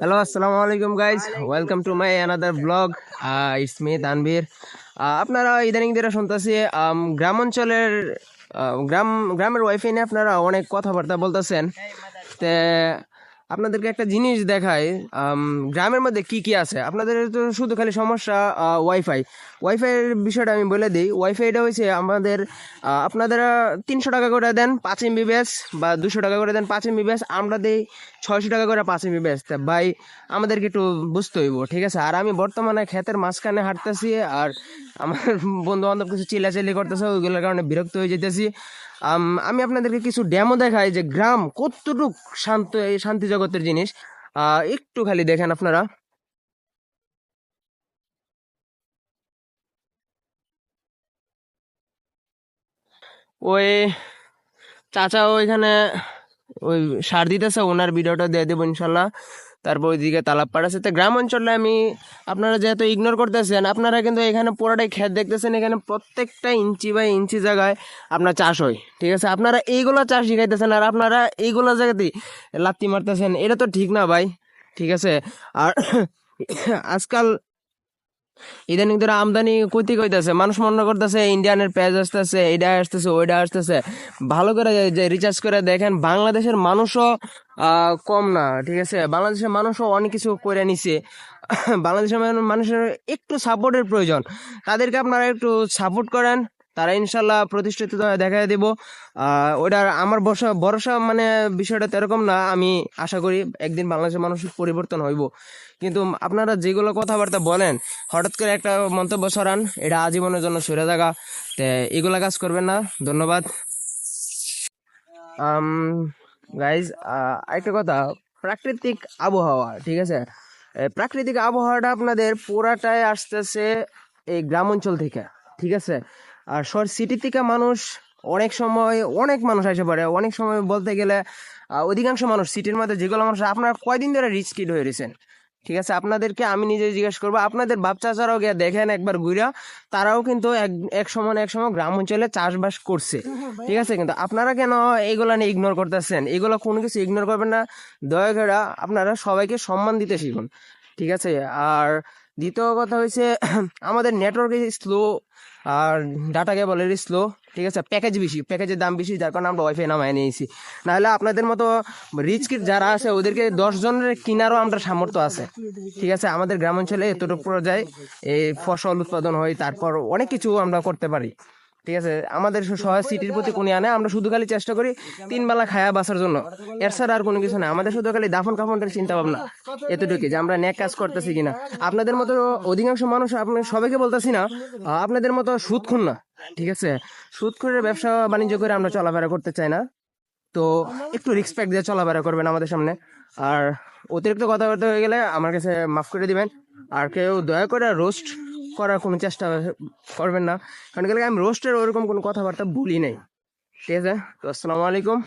Hello আসসালামু আলাইকুম guys welcome to my another vlog it's me Tanvir আপনারা ইদানিং দিনে শুনতেছি um, গ্রাম অঞ্চলের uh, গ্রাম গ্রামের ওয়াইফাই নিয়ে আপনারা অনেক কথাবার্তা বলতেছেন। তে আপনাদেরকে একটা জিনিস um, গ্রামের মধ্যে কি কি আছে? আপনাদের তো শুধু খালি সমস্যা ওয়াইফাই ওয়াইফাইয়ের বিষয়টা আমি বলে দিই ওয়াইফাইটা হয়েছে আমাদের আপনারা তিনশো টাকা করে দেন পাঁচ এমবি বা দুশো টাকা করে দেন পাঁচ এমবি ব্যাস আমরা দিই ছয়শো টাকা করে পাঁচ এমবি ব্যাস। তা ভাই আমাদেরকে একটু বুঝতে হইব ঠিক আছে? আর আমি বর্তমানে ক্ষেতের মাঝখানে হাঁটতেছি আর আমার বন্ধু বান্ধব কিছু চিল্লাচিল্লি করতেছে ওইগুলোর কারণে বিরক্ত হয়ে যেতেছি আম, আপনাদেরকে কিছু ড্যামও দেখাই যে গ্রাম কতটুক শান্ত এই শান্তি জগতের জিনিস। একটু খালি দেখেন আপনারা। ওই চাচা ওইখানে ওই সার দিতেছে, ওনার ভিডিওটা দিয়ে দেবো ইনশাল্লাহ। তারপর ওইদিকে তালাব আছে। তো গ্রাম অঞ্চলে আমি, আপনারা যেহেতু ইগনোর করতেছেন, আপনারা কিন্তু এখানে পুরোটাই ক্ষেত দেখতেছেন, এখানে প্রত্যেকটা ইঞ্চি বাই ইঞ্চি জায়গায় আপনার চাষ হয়, ঠিক আছে? আপনারা এইগুলো চাষ শিখাইতেছেন, আর আপনারা এইগুলো জায়গাতেই লাত্তি মারতেছেন, এটা তো ঠিক না ভাই, ঠিক আছে? আর আজকাল ইদানিং ধরো আমদানি ক্ষতি কইতেছে। মানুষ মনে করতেছে, ইন্ডিয়ানের পেঁয়াজ আসতেছে এটা আসতেছে ওইটা আসতেছে। ভালো করে যে রিচার্জ করে দেখেন, বাংলাদেশের মানুষও কম না, ঠিক আছে? বাংলাদেশের মানুষও অনেক কিছু করে নিছে। বাংলাদেশের মানুষের একটু সাপোর্টের প্রয়োজন। তাদেরকে আপনারা একটু সাপোর্ট করেন। তারা ইনশাল্লাহ প্রতিষ্ঠিত দেখা দিব। ওটার আমার ভরসা ভরসা মানে বিষয়টা এরকম না, আমি আশা করি একদিন বাংলাদেশের মানুষের পরিবর্তন হইব। কিন্তু আপনারা যেগুলো কথাবার্তা বলেন, হঠাৎ করে একটা মন্তব্য সরান এটা আজীবনের জন্য সরে থাকা এগুলা কাজ করবেন না, ধন্যবাদ। গাইজ একটা কথা, প্রাকৃতিক আবহাওয়া, ঠিক আছে? প্রাকৃতিক আবহাওয়াটা আপনাদের পুরাটাই আসতেছে এই গ্রাম অঞ্চল থেকে, ঠিক আছে? আর শহর সিটি থেকে মানুষ অনেক সময়, অনেক মানুষ আসে পারে অনেক সময় বলতে গেলে অধিকাংশ মানুষ সিটির মধ্যে যেগুলো মানুষ, আপনারা কয়দিন ধরে রিচ কিড হয়ে রয়েছেন? ঠিক আছে, আপনাদেরকে আমি নিজে জিজ্ঞেস করব, আপনাদের বাপ চাচারাও গিয়ে দেখেন একবার ঘুরা, তারাও কিন্তু এক এক সময় এক সময় গ্রাম অঞ্চলে চাষবাস করছে। ঠিক আছে, কিন্তু আপনারা কেন এইগুলা নিয়ে ইগনোর করতেছেন? এগুলো কোনো কিছু ইগনোর করবেন না। দয়া করে আপনারা সবাইকে সম্মান দিতে শিখুন। ঠিক আছে, আর দ্বিতীয় কথা হয়েছে আমাদের নেটওয়ার্ক স্লো আর ডাটা কেবলের স্লো ঠিক আছে? প্যাকেজ বেশি প্যাকেজের দাম বেশি, যার কারণে আমরা ওয়াইফাই নামায় নিয়েছি। নাহলে আপনাদের মতো রিচ কিট যারা আছে, ওদেরকে দশজনের কেনারও আমরা সামর্থ্য আছে, ঠিক আছে? আমাদের গ্রামাঞ্চলে এতটুকু পর্যায়ে এই ফসল উৎপাদন হয়, তারপর অনেক কিছু আমরা করতে পারি। ঠিক আছে? আমাদের শহর সিটির প্রতি কোনি আনে আমরা শুধু খালি চেষ্টা করি তিন বেলা খায়া বাঁচার জন্য। এর ছাড়া আর কোনো কিছু না আমাদের শুধু খালি দাফন কাফনের চিন্তা ভাবনা এতটুকু যে আমরা ন্যাক কাজ করতেছি কিনা। আপনাদের মতো অধিকাংশ মানুষ আপনি সবাইকে বলতেছি না, আপনাদের মতো সুদ খুন না, ঠিক আছে? সুদ করে ব্যবসা বাণিজ্য করে আমরা চলাফেরা করতে চাই না। তো একটু রেসপেক্ট দিয়ে চলাফেরা করবেন আমাদের সামনে। আর অতিরিক্ত কথাবার্তা হয়ে গেলে আমার কাছে মাফ করে দিবেন। আর কেউ দয়া করে রোস্ট করার কোনো চেষ্টা করবেন না। কারণ গেলে আমি রোস্টের ওরকম কোনো কথাবার্তা বলি নাই। ঠিক আছে? তো আসসালামু আলাইকুম।